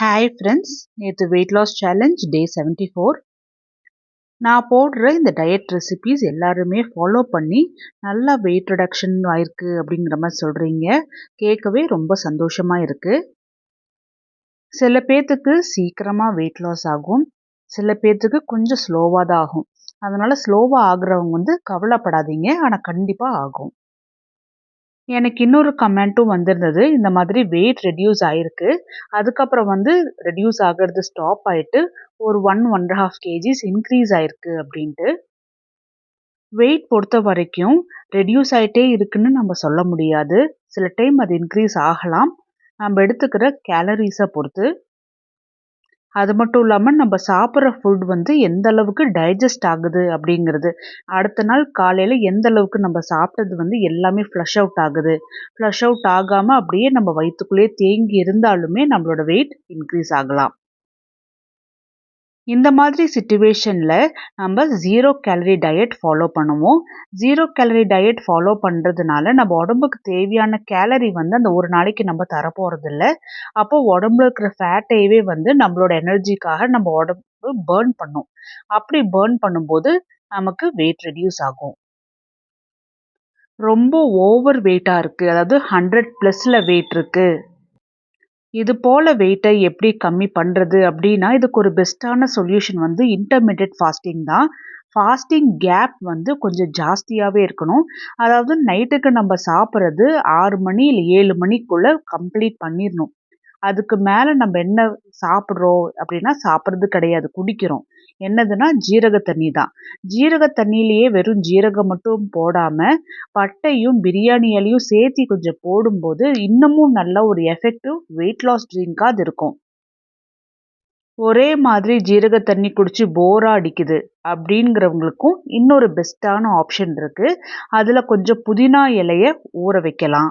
Hi friends நேற்று weight loss challenge day seventy four நான் போடுற இந்த டயட் ரெசிபீஸ் எல்லாருமே ஃபாலோ பண்ணி நல்லா வெயிட் ரிடக்ஷன் ஆயிருக்கு அப்படிங்கிற மாதிரி சொல்கிறீங்க கேட்கவே ரொம்ப சந்தோஷமாக இருக்குது சில பேர்த்துக்கு சீக்கிரமாக வெயிட் லாஸ் ஆகும். சில பேர்த்துக்கு கொஞ்சம் ஸ்லோவாக தான் ஆகும். அதனால் ஸ்லோவாக ஆகுறவங்க வந்து கவலைப்படாதீங்க. ஆனால் கண்டிப்பாக ஆகும். எனக்கு இன்னொரு கமெண்ட்டும் வந்திருந்தது. இந்த மாதிரி வெயிட் ரெடியூஸ் ஆகிருக்கு அதுக்கப்புறம் வந்து ரெடியூஸ் ஆகிறது ஸ்டாப் ஆகிட்டு ஒரு one one and half KGs increase ஆகிருக்கு அப்படின்ட்டு. வெயிட் பொறுத்த வரைக்கும் ரெடியூஸ் ஆகிட்டே இருக்குன்னு நம்ம சொல்ல முடியாது. சில டைம் அது இன்க்ரீஸ் ஆகலாம். நம்ம எடுத்துக்கிற கேலரிஸை பொறுத்து அது மட்டும் இல்லாமல் நம்ம சாப்பிட்ற ஃபுட் வந்து எந்த அளவுக்கு டைஜஸ்ட் ஆகுது அப்படிங்கிறது. அடுத்த நாள் காலையில் எந்த அளவுக்கு நம்ம சாப்பிட்டது வந்து எல்லாமே ஃப்ளஷ் அவுட் ஆகுது. ஃப்ளஷ் அவுட் ஆகாமல் அப்படியே நம்ம வயிற்றுக்குள்ளேயே தேங்கி இருந்தாலுமே நம்மளோட வெயிட் இன்க்ரீஸ் ஆகலாம். இந்த மாதிரி சுச்சுவேஷனில் நம்ம ஜீரோ கேலரி டயட் ஃபாலோ பண்ணுவோம். ஜீரோ கேலரி டயட் ஃபாலோ பண்ணுறதுனால நம்ம உடம்புக்கு தேவையான கேலரி வந்து அந்த ஒரு நாளைக்கு நம்ம தரப்போகிறதில்ல அப்போ உடம்புல இருக்கிற ஃபேட்டையவே வந்து நம்மளோட எனர்ஜிக்காக நம்ம உடம்பு பேர்ன் பண்ணும். அப்படி பேர்ன் பண்ணும்போது நமக்கு வெயிட் ரெடியூஸ் ஆகும். ரொம்ப ஓவர் வெயிட்டாக இருக்குது அதாவது ஹண்ட்ரட் ப்ளஸில் வெயிட் இருக்குது இது போல் வெயிட்டை எப்படி கம்மி பண்ணுறது அப்படின்னா இதுக்கு ஒரு பெஸ்ட்டான சொல்யூஷன் வந்து இன்டர்மீடியட் ஃபாஸ்டிங் தான். ஃபாஸ்டிங் கேப் வந்து கொஞ்சம் ஜாஸ்தியாகவே இருக்கணும். அதாவது நைட்டுக்கு நம்ம சாப்பிட்றது ஆறு மணி இல்லை ஏழு மணிக்குள்ளே கம்ப்ளீட் பண்ணிடணும் அதுக்கு மேலே நம்ம என்ன சாப்பிட்றோம் அப்படின்னா சாப்பிட்றது கிடையாது குடிக்கிறோம். என்னதுன்னா ஜீரக தண்ணி தான். ஜீரக தண்ணியிலேயே வெறும் ஜீரகம் மட்டும் போடாமல் பட்டையும் பிரியாணி இலையும் சேர்த்தி கொஞ்சம் போடும்போது இன்னமும் நல்ல ஒரு எஃபெக்டிவ் வெயிட் லாஸ் ட்ரிங்காக அது இருக்கும். ஒரே மாதிரி ஜீரக தண்ணி குடிச்சு போரா அடிக்குது அப்படிங்கிறவங்களுக்கும் இன்னொரு பெஸ்ட்டான ஆப்ஷன் இருக்குது அதில் கொஞ்சம் புதினா இலையை ஊற வைக்கலாம்.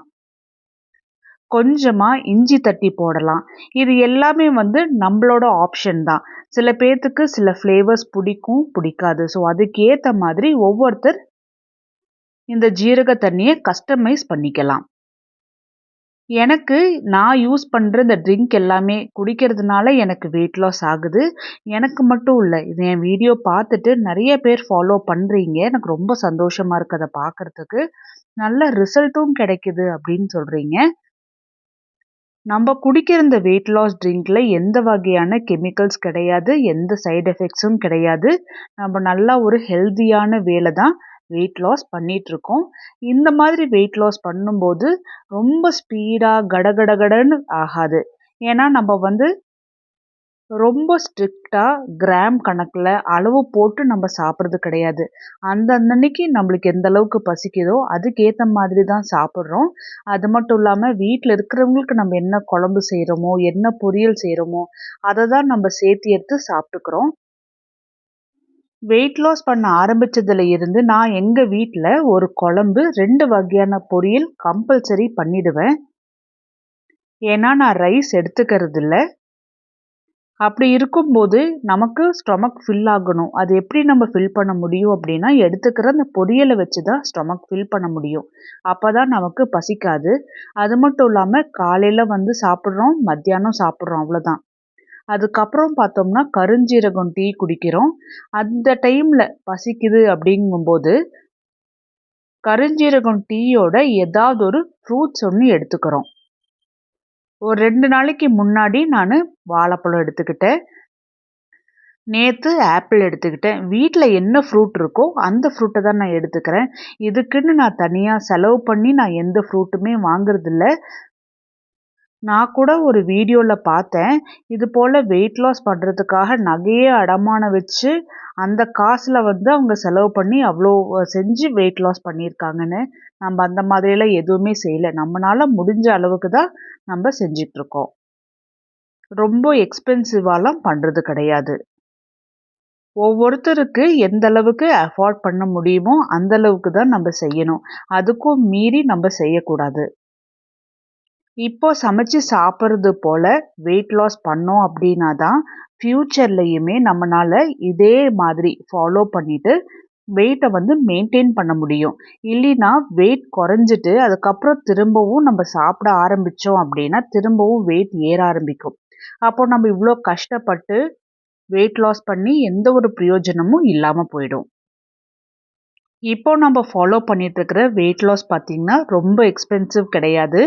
கொஞ்சமாக இஞ்சி தட்டி போடலாம். இது எல்லாமே வந்து நம்மளோட ஆப்ஷன் தான். சில பேர்த்துக்கு சில ஃப்ளேவர்ஸ் பிடிக்கும் பிடிக்காது. ஸோ அதுக்கேற்ற மாதிரி ஒவ்வொருத்தர் இந்த ஜீரக தண்ணியை கஸ்டமைஸ் பண்ணிக்கலாம். எனக்கு நான் யூஸ் பண்ணுற இந்த ட்ரிங்க் எல்லாமே குடிக்கிறதுனால எனக்கு வெயிட் லாஸ் ஆகுது. எனக்கு மட்டும் இல்லை இது என் வீடியோ பார்த்துட்டு நிறைய பேர் ஃபாலோ பண்ணுறீங்க எனக்கு ரொம்ப சந்தோஷமாக இருக்குது அதை பார்க்குறதுக்கு. நல்ல ரிசல்ட்டும் கிடைக்குது அப்படின்னு சொல்கிறீங்க நம்ம குடிக்கிற இந்த வெயிட் லாஸ் ட்ரிங்கில் எந்த வகையான கெமிக்கல்ஸ் கிடையாது எந்த சைடு எஃபெக்ட்ஸும் கிடையாது. நம்ம நல்லா ஒரு ஹெல்த்தியான வேலை தான் வெயிட் லாஸ் பண்ணிகிட்ருக்கோம் இந்த மாதிரி வெயிட் லாஸ் பண்ணும்போது ரொம்ப ஸ்பீடாக கடகடகடன்னு ஆகாது. ஏன்னா நம்ம வந்து ரொம்ப ஸ்ட்ரிக்டாக கிராம் கணக்கில் அளவு போட்டு நம்ம சாப்பிட்றது கிடையாது. அந்த அன்னைக்கு நம்மளுக்கு எந்த அளவுக்கு பசிக்குதோ அதுக்கேற்ற மாதிரி தான் சாப்பிட்றோம். அது மட்டும் இல்லாமல் வீட்டில் இருக்கிறவங்களுக்கு நம்ம என்ன குழம்பு செய்கிறோமோ என்ன பொரியல் செய்கிறோமோ அதை தான் நம்ம சேர்த்து எடுத்து சாப்பிட்டுக்கிறோம். வெயிட் லாஸ் பண்ண ஆரம்பித்ததுல இருந்து நான் எங்கள் வீட்டில் ஒரு குழம்பு ரெண்டு வகையான பொரியல் கம்பல்சரி பண்ணிடுவேன். ஏன்னா நான் ரைஸ் எடுத்துக்கிறது இல்லை அப்படி இருக்கும்போது நமக்கு ஸ்டொமக் ஃபில் ஆகணும். அது எப்படி நம்ம ஃபில் பண்ண முடியும் அப்படின்னா எடுத்துக்கிற அந்த பொரியலை வச்சு தான் ஸ்டொமக் ஃபில் பண்ண முடியும். அப்போ தான் நமக்கு பசிக்காது. அது மட்டும் இல்லாமல் காலையில் வந்து சாப்பிட்றோம் மத்தியானம் சாப்பிட்றோம் அவ்வளோதான் அதுக்கப்புறம் பார்த்தோம்னா கருஞ்சீரகம் டீ குடிக்கிறோம். அந்த டைமில் பசிக்குது அப்படிங்கும்போது கருஞ்சீரகம் டீயோட ஏதாவது ஒரு ஃப்ரூட்ஸ் ஒன்று எடுத்துக்கிறோம். ஒரு ரெண்டு நாளைக்கு முன்னாடி நான் வாழைப்பழம் எடுத்துக்கிட்டேன். நேற்று ஆப்பிள் எடுத்துக்கிட்டேன். வீட்டில் என்ன ஃப்ரூட் இருக்கோ அந்த ஃப்ரூட்டை தான் நான் எடுத்துக்கிறேன். இதுக்குன்னு நான் தனியாக செலவு பண்ணி நான் எந்த ஃப்ரூட்டுமே வாங்குறதில்ல. நான் கூட ஒரு வீடியோவில் பார்த்தேன். இது போல் வெயிட் லாஸ் பண்ணுறதுக்காக நகையே அடமானம் வச்சு அந்த காசில் வந்து அவங்க செலவு பண்ணி அவ்வளோ செஞ்சு வெயிட் லாஸ் பண்ணியிருக்காங்கன்னு நம்ம அந்த மாதிரியெல்லாம் எதுவுமே செய்யலை. நம்மளால் முடிஞ்ச அளவுக்கு தான் நம்ம செஞ்சிட்ருக்கோம். ரொம்ப எக்ஸ்பென்சிவாலாம் பண்ணுறது கிடையாது. ஒவ்வொருத்தருக்கு எந்த அளவுக்கு அஃபோர்ட் பண்ண முடியுமோ அந்த அளவுக்கு தான் நம்ம செய்யணும். அதுக்கும் மீறி நம்ம செய்யக்கூடாது. இப்போ சமைச்சு சாப்பிட்றது போல் வெயிட் லாஸ் பண்ணோம் அப்படின்னா தான் ஃப்யூச்சர்லையுமே நம்மளால் இதே மாதிரி ஃபாலோ பண்ணிவிட்டு வெயிட்டை வந்து மெயின்டைன் பண்ண முடியும். இல்லைன்னா வெயிட் குறைஞ்சிட்டு அதுக்கப்புறம் திரும்பவும் நம்ம சாப்பிட ஆரம்பித்தோம் அப்படின்னா திரும்பவும் வெயிட் ஏற ஆரம்பிக்கும். அப்போ நம்ம இவ்வளோ கஷ்டப்பட்டு வெயிட் லாஸ் பண்ணி எந்த ஒரு பிரயோஜனமும் இல்லாமல் போயிடும். இப்போ நம்ம ஃபாலோ பண்ணிட்டு இருக்கிற வெயிட் லாஸ் பார்த்திங்கன்னா ரொம்ப எக்ஸ்பென்சிவ் கிடையாது.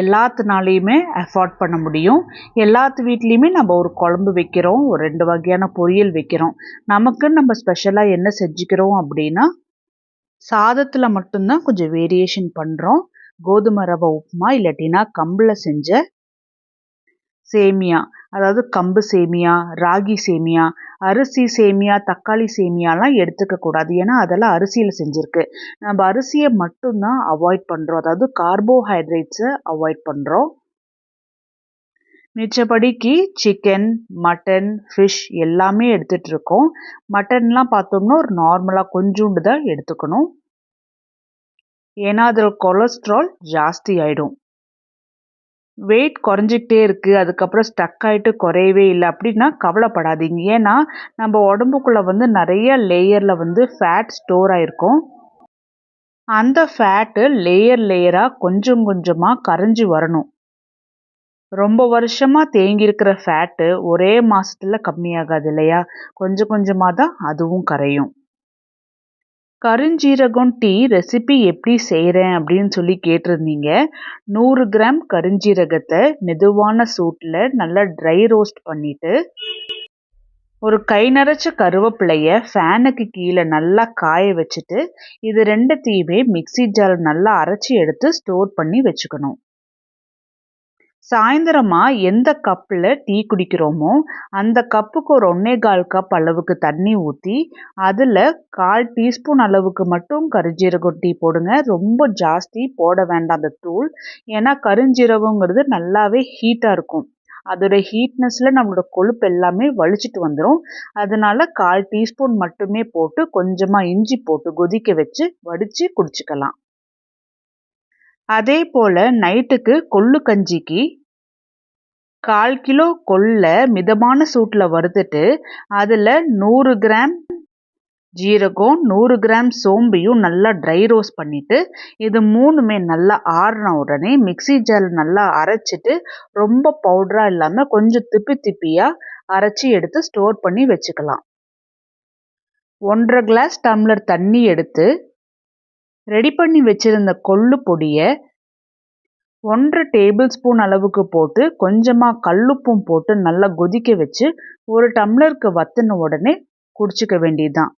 எல்லாத்துனாலையுமே அஃபோர்ட் பண்ண முடியும். எல்லாத்து வீட்லேயுமே நம்ம ஒரு குழம்பு வைக்கிறோம் ஒரு ரெண்டு வகையான பொரியல் வைக்கிறோம். நமக்குன்னு நம்ம ஸ்பெஷலாக என்ன செஞ்சுக்கிறோம் அப்படின்னா சாதத்தில் மட்டும்தான் கொஞ்சம் வேரியேஷன் பண்ணுறோம் கோதுமை ரவை உப்புமா இல்லாட்டினா கம்பில் செஞ்ச சேமியா. அதாவது கம்பு சேமியா ராகி சேமியா அரிசி சேமியா தக்காளி சேமியாலாம் எடுத்துக்க கூடாது. ஏன்னா அதெல்லாம் அரிசியில் செஞ்சுருக்கு. நம்ம அரிசியை மட்டும்தான் அவாய்ட் பண்ணுறோம் அதாவது கார்போஹைட்ரேட்ஸை அவாய்ட் பண்ணுறோம் மிச்சப்படிக்கு சிக்கன் மட்டன் ஃபிஷ் எல்லாமே எடுத்துகிட்டு இருக்கோம். மட்டன்லாம் பார்த்தோம்னா ஒரு நார்மலாக கொஞ்சோண்டு தான் எடுத்துக்கணும். ஏன்னா அதில் கொலஸ்ட்ரால் ஜாஸ்தி ஆகிடும் வெயிட் குறைஞ்சிக்கிட்டே இருக்குது அதுக்கப்புறம் ஸ்டக் ஆகிட்டு குறையவே இல்லை. அப்படின்னா கவலைப்படாதீங்க. ஏன்னா நம்ம உடம்புக்குள்ளே வந்து நிறைய லேயரில் வந்து ஃபேட் ஸ்டோர் ஆகிருக்கும் அந்த ஃபேட்டு லேயர் லேயராக கொஞ்சம் கொஞ்சமாக கரைஞ்சி வரணும். ரொம்ப வருஷமாக தேங்கியிருக்கிற ஃபேட்டு ஒரே மாதத்தில் கம்மியாகாது இல்லையா? கொஞ்சம் கொஞ்சமாக தான் அதுவும் கரையும். கருஞ்சீரகம் டீ ரெசிபி எப்படி செய்கிறேன் அப்படின்னு சொல்லி கேட்டிருந்தீங்க. நூறு கிராம் கருஞ்சீரகத்தை மெதுவான சூட்டில் நல்லா ட்ரை ரோஸ்ட் பண்ணிவிட்டு ஒரு கை நிறைச்ச கருவேப்பிலைய ஃபேனுக்கு கீழே நல்லா காய வச்சுட்டு இது ரெண்டுத்தையுமே மிக்சி ஜார் நல்லா அரைச்சி எடுத்து ஸ்டோர் பண்ணி வச்சுக்கணும். சாயந்தரமா எந்த கப்பில் டீ குடிக்கிறோமோ அந்த கப்புக்கு ஒரு ஒன்றே கால் கப் அளவுக்கு தண்ணி ஊற்றி அதில் கால் டீஸ்பூன் அளவுக்கு மட்டும் கருஞ்சீரகம் டீ போடுங்க. ரொம்ப ஜாஸ்தி போட வேண்டாம் அந்த தூள். ஏன்னா கருஞ்சீரகங்கிறது நல்லாவே ஹீட்டாக இருக்கும். அதோட ஹீட்னஸில் நம்மளோட கொழுப்பு எல்லாமே வலிச்சிட்டு வந்துடும் அதனால கால் டீஸ்பூன் மட்டுமே போட்டு கொஞ்சமாக இஞ்சி போட்டு கொதிக்க வச்சு வடித்து குடிச்சுக்கலாம். அதே போல் நைட்டுக்கு கொள்ளு கஞ்சிக்கு கால் கிலோ கொள்ளை மிதமான சூட்டில் வறுத்துட்டு அதில் நூறு கிராம் ஜீரகம் நூறு கிராம் சோம்பையும் நல்லா ட்ரை ரோஸ்ட் பண்ணிவிட்டு இது மூணுமே நல்லா ஆறின உடனே மிக்சி ஜார் நல்லா அரைச்சிட்டு ரொம்ப பவுடராக இல்லாமல் கொஞ்சம் திப்பி திப்பியாக அரைச்சி எடுத்து ஸ்டோர் பண்ணி வச்சுக்கலாம். ஒன்றரை கிளாஸ் டம்ளர் தண்ணி எடுத்து ரெடி பண்ணி வச்சுருந்த கொள்ளு பொடியை ஒன்றரை டேபிள் ஸ்பூன் அளவுக்கு போட்டு கொஞ்சமாக கல்லுப்பும் போட்டு நல்லா கொதிக்க வச்சு ஒரு டம்ளருக்கு வற்றின உடனே குடிச்சிக்க வேண்டியதுதான்.